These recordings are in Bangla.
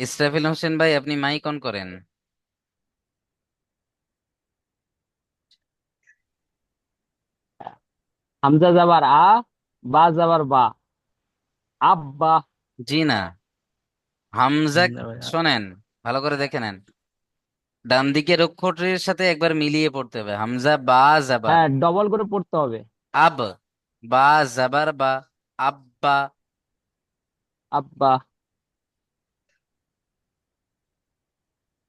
ইসরাফিল হোসেন ভাই আপনি মাইক অন করেন। হামজা যাবার আ বা যাবার বা। আব্বা। জি না। হামজা। শোনেন ভালো করে দেখে নেন। ডান দিকের অক্ষরের সাথে একবার মিলিয়ে পড়তে হবে। হামজা বা জাবার হ্যাঁ ডবল করে পড়তে হবে। আব বা যাবার বা আব্বা। আব্বা।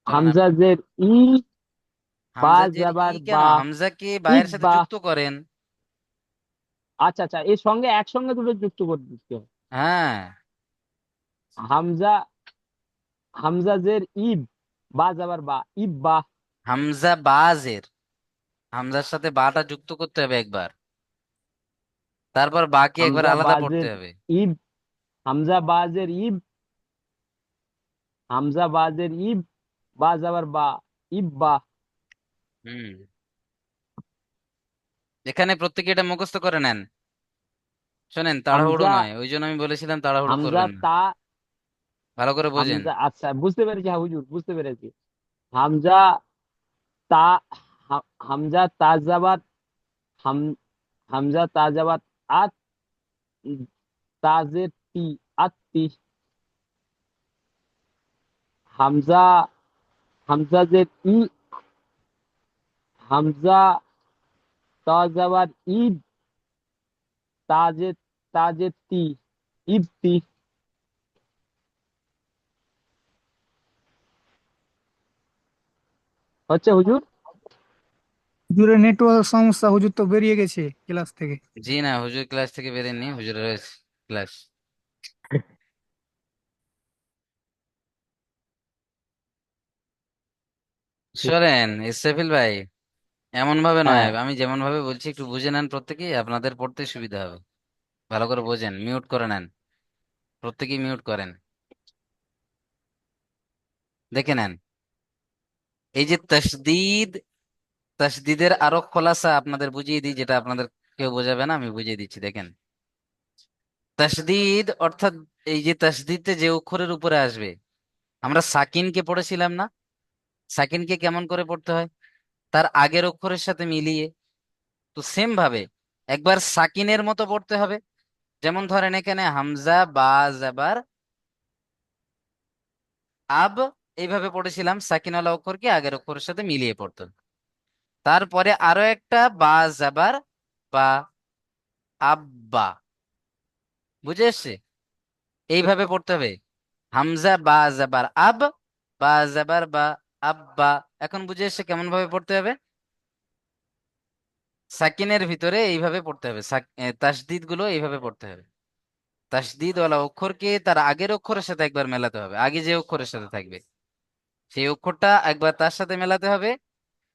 হামজা জের ই বা হামজা জের ই কেন? বা হামজাকে বায়ের সাথে যুক্ত করেন। আচ্ছা আচ্ছা এর সঙ্গে একসঙ্গে দুটো যুক্ত করে দিতে হবে হ্যাঁ। হামজা হামজা জের ইব বা বা ইব্বা হামজা বাজের হামজার সাথে বাটা যুক্ত করতে হবে একবার। তারপর বাকি একবার হামজা আলাদা পড়তে হবে। ইব হামজা বাজের ইব হামজা বাজের ইব বা যাবার বা ইব্বা হুম। এখানে প্রত্যেকে এটা মুখস্থ করে নেন। শোনেন তাড়াহুড়ো হামজা নয় ওই জন্য আমি বলেছিলাম তাড়াহুড়ো হামজা করবেন না। তা ভালো করে বোঝেন। হামজা আচ্ছা বুঝতে পেরেছি হ্যাঁ হুজুর বুঝতে পেরেছি। হামজা তা হা- হামজা তাজাবাত হাম হামজা তাজাবাত আত তাজে তি আত্তি হামজা হামজা যে ই হামজা তাজাবাত ইব তাজে তাজে তি ইবতি হচ্ছে হুজুর হুজুরের নেটওয়ার্ক সমস্যা হুজুর তো বেরিয়ে গেছে ক্লাস থেকে। জি না হুজুর ক্লাস থেকে বেরেননি হুজুরের রয়েছে ক্লাস শোনেন ইসরাফিল ভাই এমন ভাবে নয়। হ্যাঁ। আমি যেমন ভাবে বলছি একটু বুঝে নেন প্রত্যেকেই আপনাদের পড়তে সুবিধা হবে। ভালো করে বোঝেন মিউট করে নেন। প্রত্যেকেই মিউট করেন। দেখে নেন। এই যে তসদিদ তসদিদের আরও খোলাসা আপনাদের বুঝিয়ে দিই যেটা আপনাদের কেউ বোঝাবে না আমি বুঝিয়ে দিচ্ছি দেখেন। তসদিদ অর্থাৎ এই যে তসদিদে যে অক্ষরের উপরে আসবে আমরা সাকিনকে পড়েছিলাম না? সাকিনকে কেমন করে পড়তে হয়? তার আগের অক্ষরের সাথে মিলিয়ে। তো সেম ভাবে একবার সাকিনের মতো পড়তে হবে। যেমন ধরেন এখানে হামজা, বা, জাবার, আব এইভাবে পড়েছিলাম সাকিনওয়ালা অক্ষরকে আগের অক্ষরের সাথে মিলিয়ে পড়তে। তারপরে আরও একটা, বা, জাবার, বা, আব্বা। বুঝে এসছে? এইভাবে পড়তে হবে। হামজা, বা, জাবার, আব, বা, জাবার, বা আব্বা, এখন বুঝে এসছে কেমন ভাবে পড়তে হবে? সাকিনের ভিতরে এইভাবে পড়তে হবে। তাসদিদগুলো এইভাবে পড়তে হবে। তাসদিদ ওয়ালা অক্ষরকে তার আগের অক্ষরের সাথে একবার মেলাতে হবে। আগে যে অক্ষরের সাথে থাকবে, সেই অক্ষরটা একবার তার সাথে মেলাতে হবে।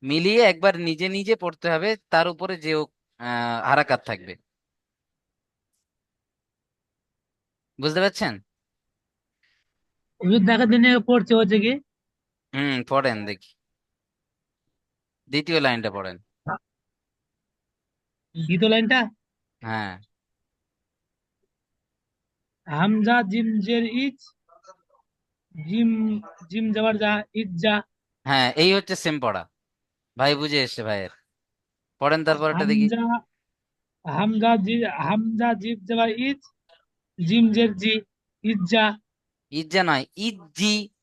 মিলিয়ে একবার নিজে নিজে পড়তে হবে, তার উপরে যে হারাকাত থাকবে। বুঝতে পারছেন? দেখা দিনে পড়ছে হচ্ছে কি? হুম পড়েন দেখি। দ্বিতীয় লাইনটা পড়েন। দ্বিতীয় লাইনটা? হ্যাঁ। হামজা জিম জের ইজ জিম জিম যাবার যা ইজ যা। হ্যাঁ এই হচ্ছে সেম পড়া। ভাই বুঝে এসছে ভাইয়ের। পড়েন তারপরটা দেখি। হামজা হামজা জি হামজা জিম যাবার ইজ জিম জের জি ইজ যা। ইজ্জা নয় ইজ্জি ইজ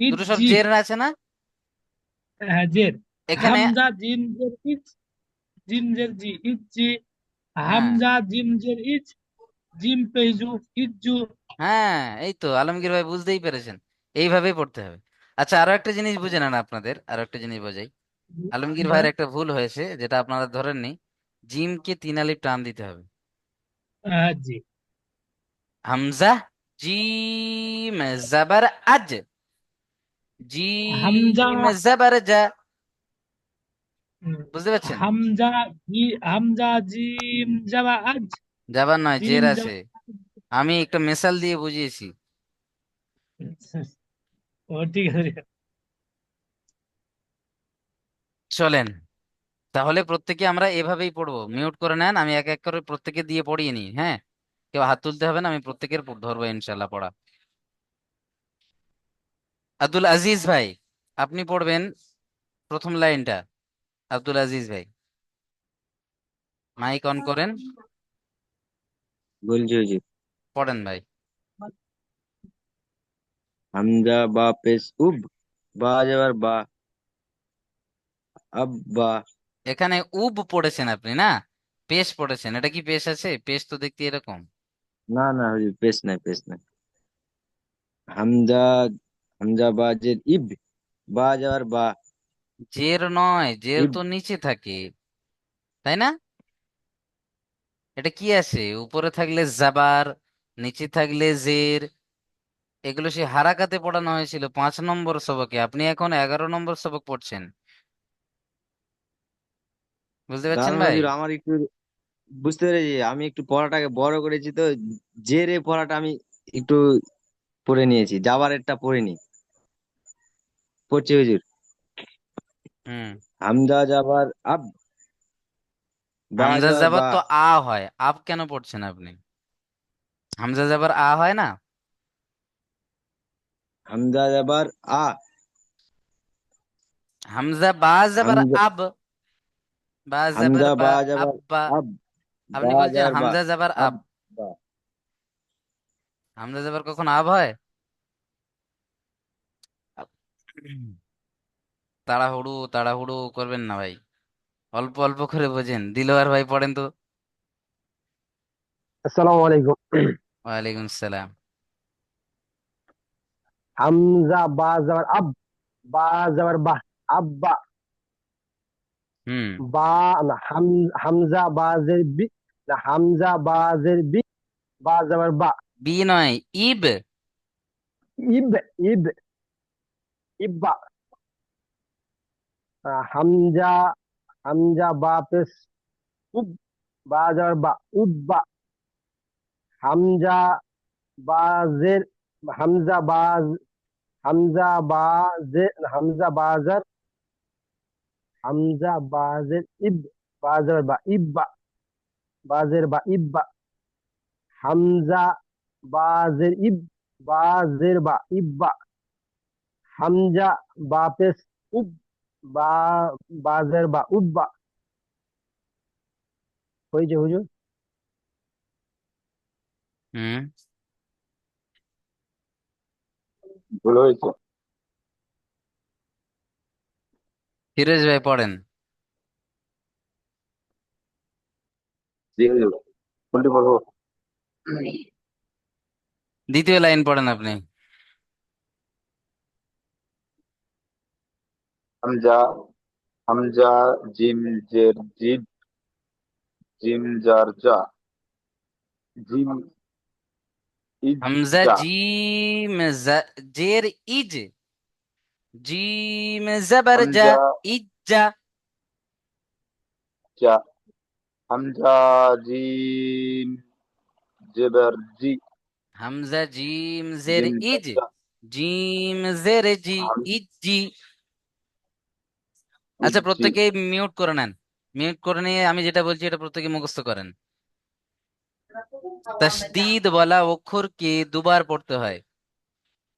দুটো সব জের আছে না? হ্যাঁ জের। এখানে হামজা জিম জের ইজ জিম জের জি ইজ জি হ্যাঁ। হামজা জিম জের ইজ জিম পেজু ইজ্জু। হ্যাঁ এই তো আলমগীর ভাই বুঝতেই পেরেছেন। এইভাবেই পড়তে হবে। আচ্ছা আরও একটা জিনিস বুঝে নেন আপনাদের আরও একটা জিনিস বোঝাই। আলমগীর ভাইয়ের একটা ভুল হয়েছে যেটা আপনারা ধরেননি জিমকে তিন আলিফ টান দিতে হবে। হ্যাঁ জি। হামজা জিম জাবার আজ। হামজা বুঝতে পারছেন হামজা জি হামজা জিম যাবা আজ জাবার নয় জের আছে আমি একটা মেসাল দিয়ে বুঝিয়েছি ও ঠিক আছে চলেন তাহলে প্রত্যেকে আমরা এভাবেই পড়ব মিউট করে নেন আমি এক এক করে প্রত্যেকে দিয়ে পড়িয়ে নিই হ্যাঁ কেউ হাত তুলতে হবে না আমি প্রত্যেকের ধরবো ইনশাল্লাহ পড়া আব্দুল আজিজ ভাই আপনি পড়বেন প্রথম লাইনটা। আব্দুল আজিজ ভাই। মাইক অন করেন। বলছি হুজুর পড়েন ভাই। হামজা বা পেশ উব বা যাবার বা আব্বা এখানে উব পড়েছেন আপনি না? পেশ পড়েছেন। এটা কি পেশ আছে? পেশ তো দেখতে এরকম। না না পেশ নাই পেশ নাই। হামজা হামজা বা জের ইব বা যাবার বা। জের নয় জের তো নিচে থাকে তাই না? এটা কি আছে? উপরে থাকলে জাবার নিচে থাকলে জের এগুলো সে হারাকাতে পড়ানো হয়েছিল পাঁচ নম্বর সবকে। আপনি এখন এগারো নম্বর সবক পড়ছেন। বুঝতে পারছেন ভাই? হুজুর আমার একটু বুঝতে পেরেছি আমি একটু পড়াটাকে বড় করেছি তো জেরে পড়াটা আমি একটু পড়ে নিয়েছি জাবারেরটা পড়িনি পড়ছি হুজুর। হুম। হামজা জাবার আব। হামজা যাবার তো আ হয় আব কেন পড়ছেন আপনি? হামজা জাবার আ হয় না? হামজা জাবার আ। হামজা বা হামজা আব। বা যাবার আব্বা। আপনি বলছেন হামজা জাবার আব। বা হামজা কখন আব হয়? তাড়াহুড়ো তাড়াহুড়ো করবেন না ভাই। অল্প অল্প করে বোঝেন। দিলওয়ার ভাই পড়েন তো। আসসালামু আলাইকুম। ওয়ালাইকুম সালাম। হামজা বা যাবার আব বা যাবার বা আব্বা। হুম। বা না হাম হামজা বাজের বি না হামজা বাজের বি বা যাবার বা। বি নয় ইব ইব ইব ইব্বা আহ, হামজা হামজা বা পেশ উব বা যাবার বা উব্বা হামজা বাজের হামজা বাজ হামজা বাজে হামজা বাজার হামজা বাজের ইব বাজার বা ইব্বা বাজের বা ইব্বা হামজা বাজের ইব বাজের বা ইব্বা। হামজা বা উব বা বাজের বা উব্বা। হয়েছে হুজুর? হুম। ভুল হয়েছে ফিরোজ ভাই পড়েন। কোনটি দ্বিতীয় লাইন পড়েন আপনি হামজা হামজা জিম জের জিদ জিম জার জা জিম ইজ হামজা জা জিম জা- জের ইজ জিম জবর জা হামজা ইজ্জা জা হামজা জিম জেবার জি হামজা জিম জের ইজ জিম জের জি ইজ জি। আচ্ছা প্রত্যেকে মিউট করে নেন। মিউট করে নিয়ে আমি যেটা বলছি এটা প্রত্যেকে মুখস্থ করেন। তাসদিদ ওয়ালা অক্ষরকে দুবার পড়তে হয়।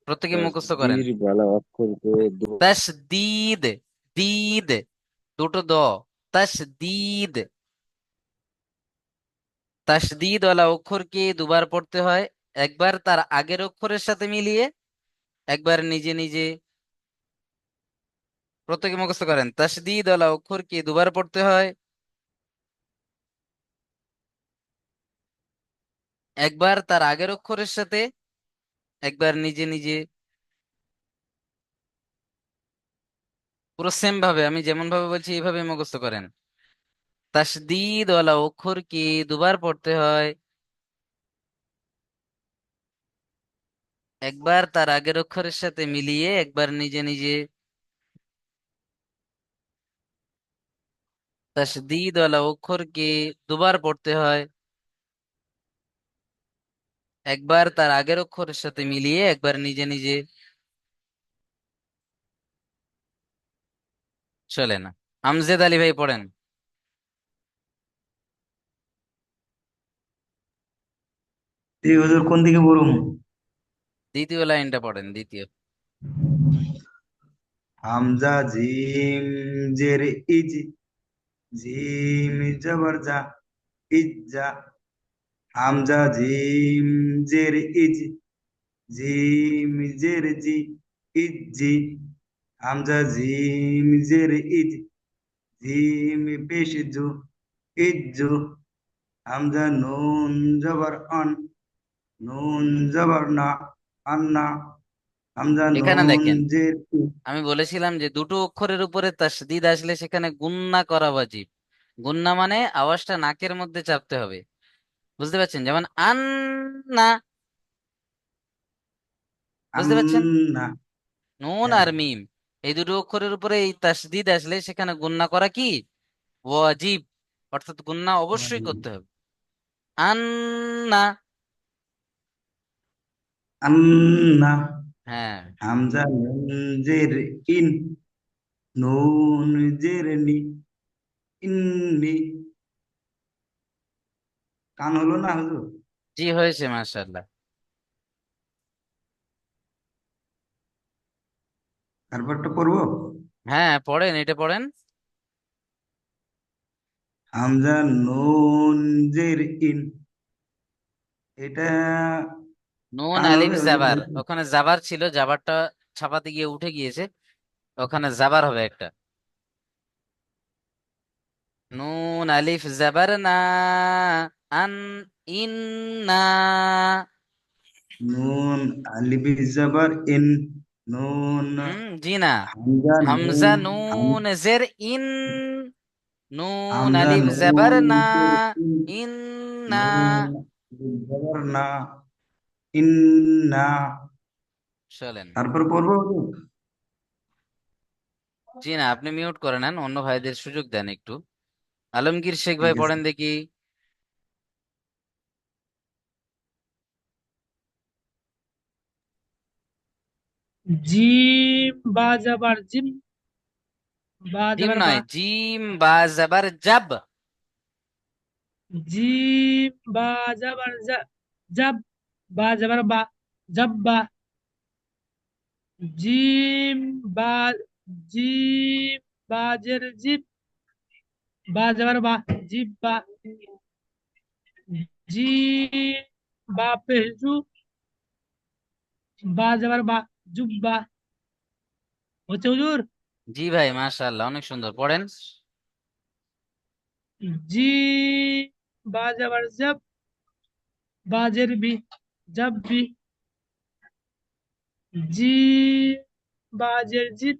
প্রত্যেকে মুখস্থ করেন। তাসদিদ দিদ দুটো দ। তাসদিদ। তাসদিদ ওয়ালা অক্ষরকে দুবার পড়তে হয়। একবার তার আগের অক্ষরের সাথে মিলিয়ে একবার নিজে নিজে প্রত্যেকে মুখস্থ করেন, তাসদিদ ওয়ালা অক্ষরকে দুবার পড়তে হয়। একবার তার আগের অক্ষরের সাথে, একবার নিজে নিজে পুরো সেম ভাবে, আমি যেমন ভাবে বলছি এইভাবে মুখস্থ করেন। তাসদিদ ওয়ালা অক্ষরকে দুবার পড়তে হয়। একবার তার আগের অক্ষরের সাথে মিলিয়ে একবার নিজে নিজে তাসদিদ ওয়ালা অক্ষরকে দুবার পড়তে হয়। একবার তার আগের অক্ষরের সাথে মিলিয়ে একবার নিজে নিজে চলে না। আমজেদ আলী ভাই পড়েন। কোন দিকে পড়ুম দ্বিতীয় লাইনটা পড়েন, দ্বিতীয়। হামজা, জিম, জের, ইজ, জিম, জবর, জা ইজ্জা হামজা, জিম, জের, ইজ, জিম, জের, জি ইজ্জি হামজা, জিম, জের, ইজ, জিম, পেশ, জু ইজ্জু হামজা, নুন, জবর, অন, নুন, জবর, না। আন্না হামজা এখানে নুন দেখেন জের ই। আমি বলেছিলাম যে দুটো অক্ষরের উপরে তাসদিদ আসলে সেখানে গুন্না করা ওয়াজিব। গুন্না মানে আওয়াজটা নাকের মধ্যে চাপতে হবে। বুঝতে পারছেন? যেমন আন্না। বুঝতে পারছেন? আন্না। নুন হ্যাঁ। আর মিম। এই দুটো অক্ষরের উপরে এই তাসদিদ আসলে সেখানে গুন্না করা কি? ওয়াজিব। অর্থাৎ গুন্না অবশ্যই করতে হবে। আন্না। আন্না। হ্যাঁ। হামজা নুন জের ইন নুন জের নি ইন্নি। কান হলো না হুজুর? জি হয়েছে মাশাআল্লাহ। তারপরটা পড়ব? হ্যাঁ পড়েন এটা পড়েন। হামজা নুন জের ইন এটা নুন আলিফ জাবার। ওখানে জাবার ছিল জাবারটা ছাপাতে গিয়ে উঠে গিয়েছে। ওখানে জাবার হবে একটা। নুন আলিফ জাবার না আন ইন্না। নুন আলিফ জাবার ইন নুন জি না হামজা হামজা নুন জের ইন। নুন আলিফ জাবার না ইন ইন্না। জাবার না। ইন্না। চলেন। তারপর পড়ব জি না আপনি মিউট করে নেন অন্য ভাইদের সুযোগ দেন একটু। আলমগীর শেখ ভাই পড়েন দেখি। জিম বা জাবার জিম। বা জিম জাবার বা নয় জিম বা জাবার জাব। জিম বা জাবার জা জাব। বা জাবার বা জাব্বা জিম বা জিম বা জের জিব বা জাবার বা জিব্বা জিম বা পেহজু বা জাবার বা জুব্বা হচ্ছে হুজুর? জি ভাই মাশাআল্লাহ অনেক সুন্দর। পড়েন। জিম বা জাবার জাব বা জের বি। জাব্বি। জিম বা জের জিব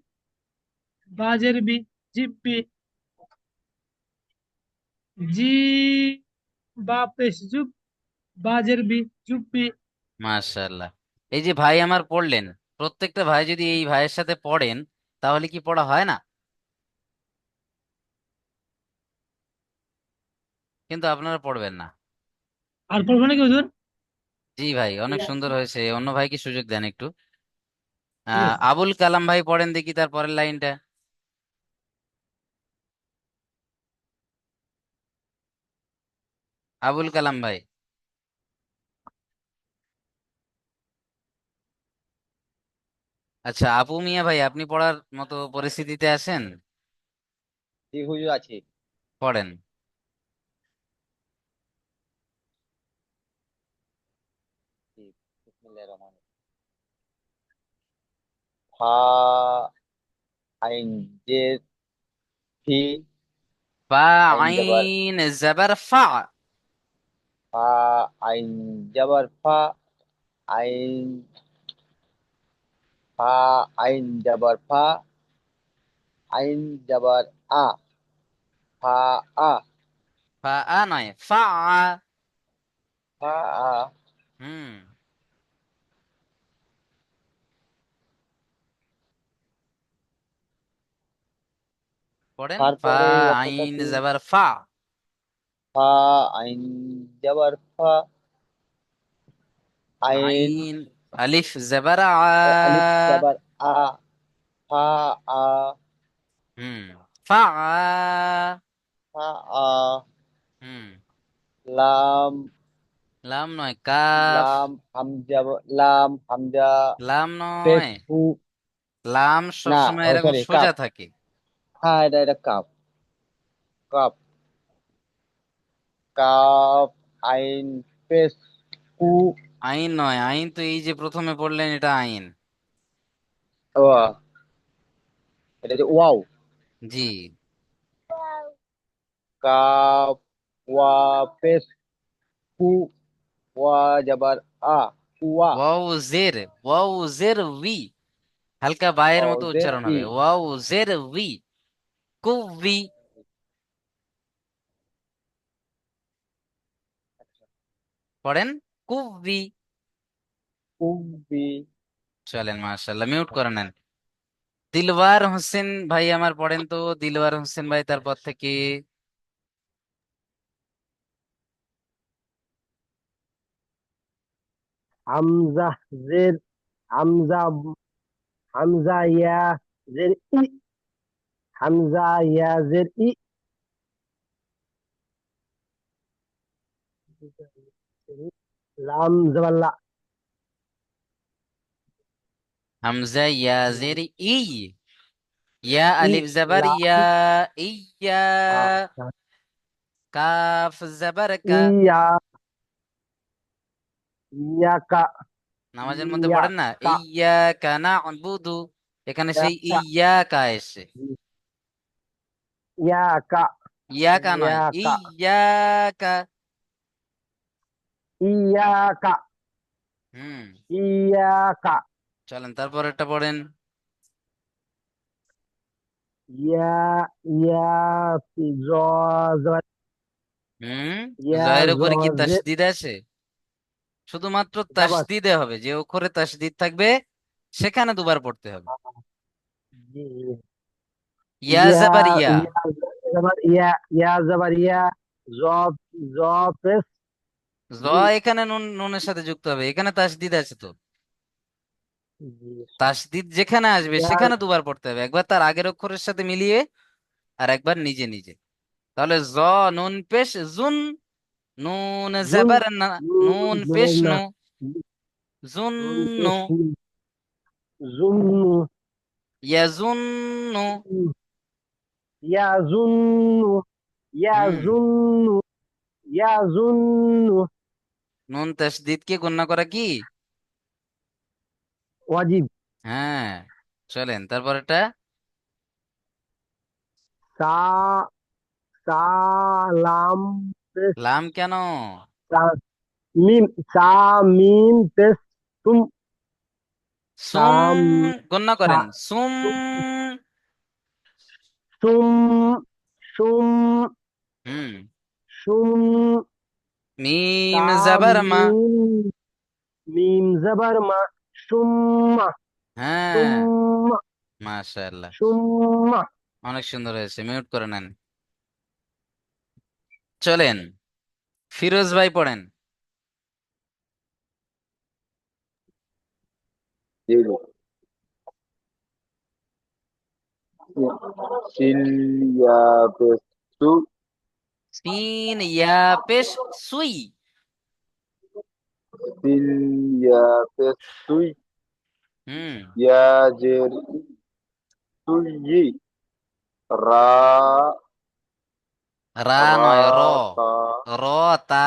বা জিব্বি। জিম বা পেশ জুব বা জের বি জুব্বি। মাশাআল্লাহ। এই যে ভাই আমার পড়লেন প্রত্যেকটা ভাই যদি এই ভাইয়ের সাথে পড়েন তাহলে কি পড়া হয় না? কিন্তু আপনারা পড়বেন না। আর পড়ব নাকি হুজুর? জি ভাই অনেক সুন্দর হয়েছে। অন্য ভাইকে সুযোগ দেন একটু? আহ আবুল কালাম ভাই পড়েন দেখি তার পরের লাইনটা। আবুল কালাম ভাই। আচ্ছা আপু মিয়া ভাই আপনি পড়ার মতো পরিস্থিতিতে আছেন? জি হুজুর আছি। পড়েন। ফা আইন জের ফি ফা আইন জাবার আইন জাবার ফা ফা আইন জাবার ফা আইন ফা আইন জাবার ফা আইন জাবার আ ফা আ ফা আ নয় ফা আ ফা আ হুম পড়েন? ফা তারপরে অক্ষরটা আইন কি জাবার ফা। ফা আইন জাবার ফা আইন আইন আলিফ জাবার আ। আলিফ জাবার আ ফা আ। হুম ফা ফা আ। হুম। লাম। লাম নয় কাফ। লাম হামজা লাম হামজা। লাম পেশ নয় হু লাম না সবসময় ও এরকম সরি সোজা থাকে। হ্যাঁ এটা এটা কাপ কাপ কাপ আইন পেশ কু আইন নয় আইন তো এই যে প্রথমে পড়লেন এটা আইন ও এটা যে ওয়াও জি কাপ ওয়া পেশ কু ওয়া জবর আ ওয়া ওয়াও জের ওয়াও জের উই হালকা বায়ের ওয়াও মতো জের উচ্চারণ ই হবে ওয়াও জের উই কুবি পড়েন? কুবি কুবি চলেন মাশাআল্লাহ মিউট করে নেন। দিলওয়ার হোসেন ভাই আমার পড়েন তো। দিলওয়ার হোসেন ভাই তারপর থেকে হামজা জের হামজা হামজা ইয়া জের ই হামজা ইয়া জের ই লাম জবর লা হামজা ইয়া জের ই। ইয়া আলিফ জবর ইয়া ইয়া। কাফ জবর কা। ইয়া। ইয়াকা নামাজের মধ্যে পড়েন না? ইয়াকা না'বুদু এখানে সেই ইয়াকা এসে। ইয়াকা ইয়াকা নয় ইয়াকা ইয়াকা হুম ইয়াকা চলেন তারপর একটা পড়েন ইয়া ইয়া হুম জয়ের উপরে কি তাসদিদ আছে শুধুমাত্র তাসদিদে হবে যে অক্ষরে তাসদিদ থাকবে সেখানে দুবার পড়তে হবে জি ইয়া ইয়া জাবার ইয়া ইয়া জবর ইয়া ইয়া জবর ইয়া জ জ জ এখানে নুন নুনের সাথে যুক্ত হবে। এখানে তাসদিদ আছে তো। তাসদিদ যেখানে আসবে ইয়া সেখানে দুবার পড়তে হবে। একবার তার আগের অক্ষরের সাথে মিলিয়ে আর একবার নিজে নিজে। তাহলে জ নুন পেশ জুন। নুন জুন জাবার না নুন পেশ না। নু। জুন নুন নু ইয়াজুন্নু ইয়াজুন্নু ইয়াজুন্নু ইয়াজুন্নু। নুন তাসদিদ কে করা কি? ওয়াজিব। হ্যাঁ চলেন তারপর এটা সা সালাম লাম কেন? সা মিম সা মিম পেশ তুম। সুম করেন সুম সুম সুম হুম। সুম মিম জাবার মা মিম মিম জবর মা সুম্মা। হ্যাঁ। সুম্মা। মাশাআল্লাহ। সুম্মা। অনেক সুন্দর হয়েছে মিউট করে নেন। চলেন ফিরোজ ভাই পড়েন। জি সিন ইয়া পেশ সু সিন ইয়া পেশ সুই সিন ইয়া পেশ সুই হুম ইয়া জের ই, সুই রা রা রা নয় র তা র তা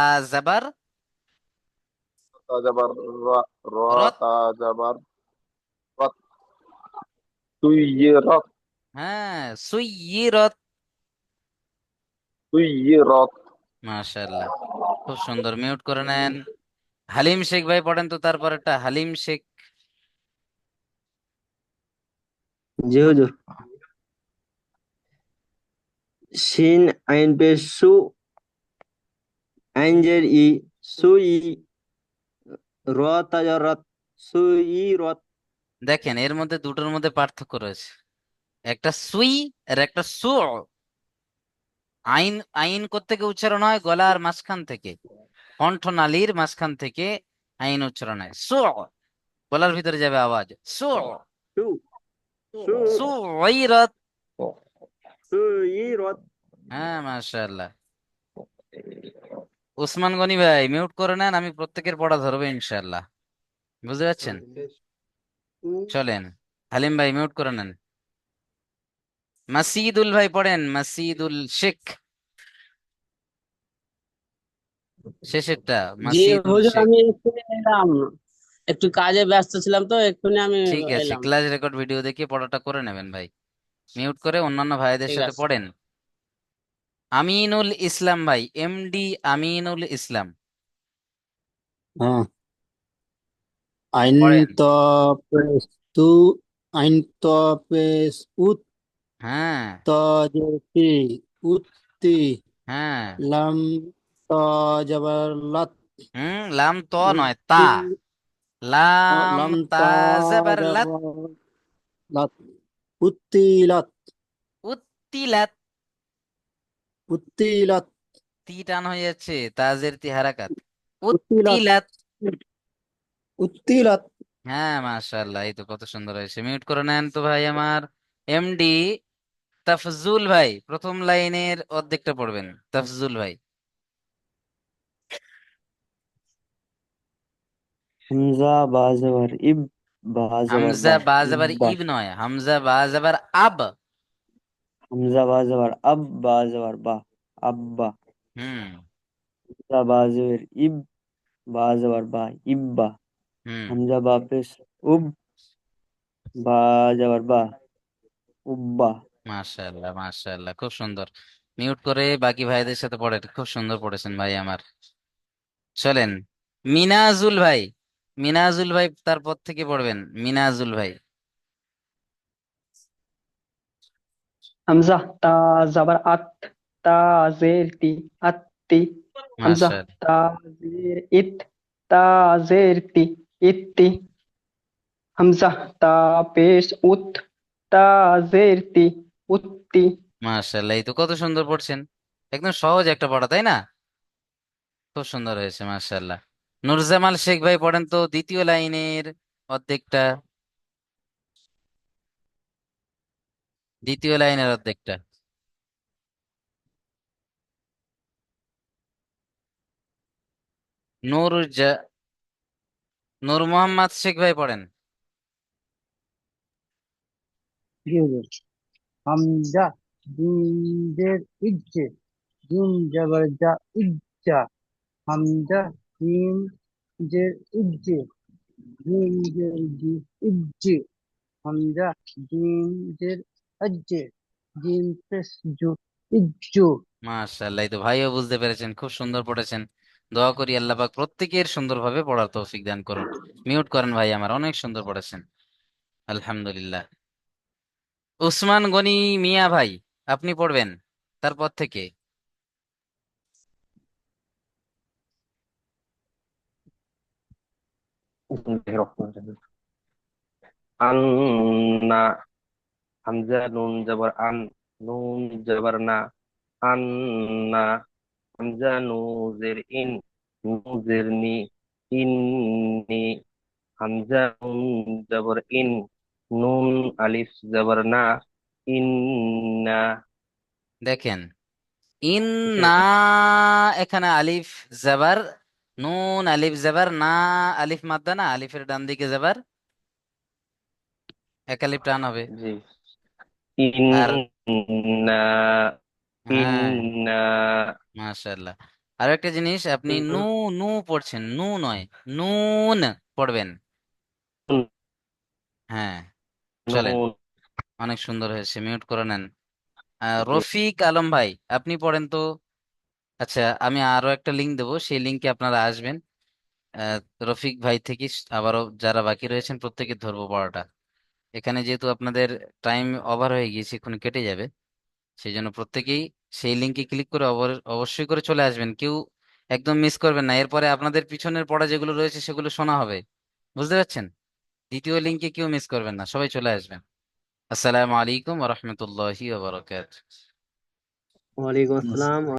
জাবার তা হ্যাঁ সুইয়িরত সুইরত। মাশাআল্লাহ খুব সুন্দর মিউট করে নেন। হালিম শেখ ভাই পড়েন তো তারপর একটা হালিম শেখ। জি হুজুর। শিন আইন পেশ সু আইন জের ই সুই র তাজরত সুই রত দেখেন এর মধ্যে দুটোর মধ্যে পার্থক্য রয়েছে। একটা সুই আর একটা সু আইন আইন কোত্থেকে উচ্চারণ হয় গলার মাঝখান থেকে। কণ্ঠনালীর মাঝখান থেকে আইন উচ্চারণ হয়। সু গলার ভিতরে যাবে আওয়াজ। সু সুইরত। হ্যাঁ মাশাআল্লাহ। উসমান গনি ভাই মিউট করে নেন আমি প্রত্যেকের পড়া ধরবো ইনশাআল্লাহ। বুঝতে পারছেন? চলেন। হালিম ভাই মিউট করে নেন। মাসিদুল ভাই পড়েন মাসিদুল শেখ। শেষেরটা আমি এলাম। একটু কাজে ব্যস্ত ছিলাম তো এক্ষুনি আমি ঠিক আছে ক্লাস রেকর্ড ভিডিও দেখে পড়াটা করে নেবেন ভাই। মিউট করে অন্যান্য ভাইদের সাথে পড়েন। আমিনুল ইসলাম ভাই এমডি আমিনুল ইসলাম। হ্যাঁ। আইন তপেস তু আইন তপেস উত হ্যাঁ। তজতি উত্তি হ্যাঁ। লাম ত জবর লাত হুম লাম ত নয় তা। লাম তা জবর লাত উত্তিলাত। উত্তিলাত। উত্তিলাত। তি টান হয়ে যাচ্ছে তাজের তি হারাকাত। উত্তিলাত। উত্তিলাত। উত্তিলাত। হ্যাঁ মাশাআল্লাহ এই তো কত সুন্দর হয়েছে। মিউট করে নেন তো ভাই আমার এমডি। তাফজুল ভাই প্রথম লাইনের অর্ধেকটা পড়বেন। তাফজুল ভাই। হামজা বা জবর ইব হামজা নয় হামজা বা যাবার আব। হামজা বা জবর আব বা জবর বা আব্বা। হুম। হামজা বা জবর ইব বা জবর বা ইব্বা। হুম। হামজা বা পেশ উব বা জবর বা উব্বা। মাশাআল্লাহ মাশাআল্লাহ। খুব সুন্দর। মিউট করে বাকি ভাইদের সাথে পড়েন খুব সুন্দর পড়েছেন ভাই আমার। চলেন মিনাজুল ভাই মিনাজুল ভাই তারপর থেকে পড়বেন মিনাজুল ভাই। হামজা তা জাবার আত তা জের তি আত্তি। হামজা তা জের ইত তা জের তি ইত্তি। হামজা তা পেশ উত তা জের তি। উত্তি মাশাআল্লাহ এই তো কত সুন্দর পড়ছেন। একদম সহজ একটা পড়া তাই না? খুব সুন্দর হয়েছে মাশাআল্লাহ নুরজামাল শেখ ভাই পড়েন তো দ্বিতীয় লাইনের অর্ধেকটা। দ্বিতীয় লাইনের অর্ধেকটা। নূর জা নূর মোহাম্মদ শেখ ভাই পড়েন। হামজা জিমজের ইজ্জে, জিম জবর জা ইজ্জা। হামজা জিম জের ইজ্জে, জিম জের ইজ্জে। হামজা জিম জের আজ্জে জিম পেশ জু ইজ্জু। মাশাআল্লাহ তো ভাইও বুঝতে পেরেছেন, খুব সুন্দর পড়েছেন। দোয়া করি আল্লাহ পাক প্রত্যেকের সুন্দরভাবে পড়ার তৌফিক দান করুন মিউট করেন ভাই আমার, অনেক সুন্দর পড়েছেন। আলহামদুলিল্লাহ। উসমান গনি মিয়া ভাই, আপনি পড়বেন তারপর থেকে। হামজা নুন জবর আন, নুন জবর না। হামজা নুজের ইন, নুজের নি হামজা নুন জবর ইন নুন আলিফ জবর না ইন্না দেখেন ইন্না এখানে আলিফ জাবার নুন আলিফ জাবার না আলিফ মাদ্দা না আলিফের ডান দিকে জাবার। এক আলিফ টান হবে। জি। আর ইন্না হ্যাঁ। ইন্না মাশাআল্লাহ। আর একটা জিনিস আপনি নু নু পড়ছেন নু নয় নুন পড়বেন। হ্যাঁ। চলেন। অনেক সুন্দর হয়েছে মিউট করে নেন। রফিক আলম ভাই আপনি পড়েন তো? আচ্ছা আমি আরও একটা লিংক দেবো সেই লিঙ্কে আপনারা আসবেন। রফিক ভাই থেকে আবারও যারা বাকি রয়েছেন প্রত্যেকে ধরবো পড়াটা। এখানে যেহেতু আপনাদের টাইম ওভার হয়ে গিয়েছে এখন কেটে যাবে। সেই জন্য প্রত্যেকেই সেই লিংকে ক্লিক করে অবশ্যই করে চলে আসবেন। কেউ একদম মিস করবেন না। এরপরে আপনাদের পিছনের পড়া যেগুলো রয়েছে সেগুলো শোনা হবে। বুঝতে পারছেন? দ্বিতীয় লিংকে কেউ মিস করবেন না, সবাই চলে আসবেন। আসসালামু আলাইকুম ওয়া রাহমাতুল্লাহি ওয়া বারাকাতুহু। ওয়ালাইকুম আসসালাম।